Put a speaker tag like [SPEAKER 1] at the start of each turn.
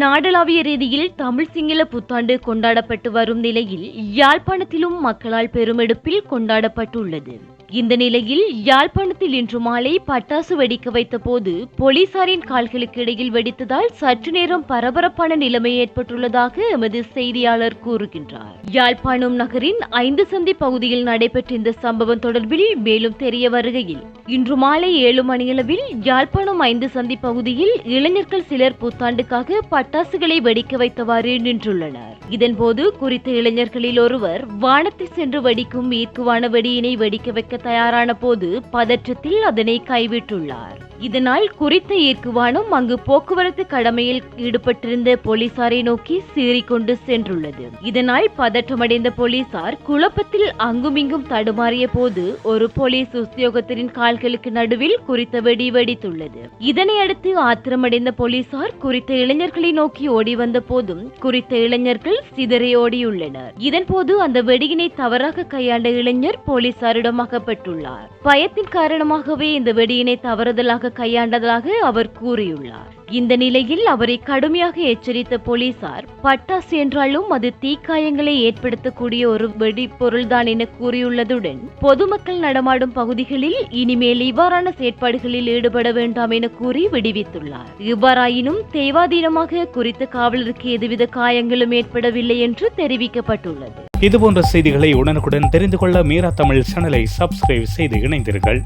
[SPEAKER 1] நாடளாவிய ரீதியில் தமிழ் சிங்கள புத்தாண்டு கொண்டாடப்பட்டு வரும் நிலையில் யாழ்ப்பாணத்திலும் மக்களால் பெருமெடுப்பில் கொண்டாடப்பட்டுள்ளது. இந்த நிலையில் யாழ்ப்பாணத்தில் இன்று மாலை பட்டாசு வெடிக்க வைத்த போது போலீசாரின் கால்களுக்கு இடையில் வெடித்ததால் சற்று நேரம் பரபரப்பான நிலைமை ஏற்பட்டுள்ளதாக எமது செய்தியாளர் கூறுகின்றார். யாழ்ப்பாணம் நகரின் ஐந்து சந்தி பகுதியில் நடைபெற்ற இந்த சம்பவம் தொடர்பில் மேலும் தெரிய வருகையில் இன்று மாலை ஏழு மணியளவில் யாழ்ப்பாணம் ஐந்து சந்தி பகுதியில் இளைஞர்கள் சிலர் புத்தாண்டுக்காக பட்டாசுகளை வெடிக்க வைத்தவாறு நின்றுள்ளனர். இதன்போது குறித்த இளைஞர்களில் ஒருவர் வானத்தை சென்று வெடிக்கும் ஈர்க்குவான வெடியினை வெடிக்க வைக்க தயாரான போது பதற்றத்தில் அதனை கைவிட்டுள்ளார். இதனால் குறித்த இயக்குவானும் அங்கு போக்குவரத்து கடமையில் ஈடுபட்டிருந்த போலீசாரை நோக்கி சீறிக்கொண்டு சென்றுள்ளது. இதனால் பதற்றமடைந்த போலீசார் குழப்பத்தில் அங்குமிங்கும் தடுமாறிய போது ஒரு போலீஸ் உத்தியோகத்தரின் கால்களுக்கு நடுவில் குறித்த வெடி வெடித்துள்ளது. இதனையடுத்து ஆத்திரமடைந்த போலீசார் குறித்த இளைஞர்களை நோக்கி ஓடி வந்த போதும் குறித்த இளைஞர்கள் சிதறி ஓடியுள்ளனர். இதன்போது அந்த வெடியினை தவறாக கையாண்ட இளைஞர் போலீசாரிடம் அகப்பட்டுள்ளார். பயத்தின் காரணமாகவே இந்த வெடியினை தவறுதலாக கையாண்டதாக அவர் கூறியுள்ளார். இந்த நிலையில் அவரை கடுமையாக எச்சரித்த போலீசார் பட்டாசு என்றாலும் அது தீக்காயங்களை ஏற்படுத்தக்கூடிய ஒரு வெடிப்பொருள்தான் என கூறியுள்ளதுடன் பொதுமக்கள் நடமாடும் பகுதிகளில் இனிமேல் இவ்வாறான செயற்பாடுகளில் ஈடுபட வேண்டாம் என கூறி விடுவித்துள்ளார். இவ்வாறாயினும் தேவாதீனமாக குறித்த காவலருக்கு எதுவித காயங்களும் ஏற்படவில்லை என்று தெரிவிக்கப்பட்டுள்ளது.
[SPEAKER 2] இதுபோன்ற செய்திகளை உடனுக்குடன் தெரிந்து கொள்ள மீரா தமிழ் சேனலை சப்ஸ்கிரைப் செய்து இணைந்தீர்கள்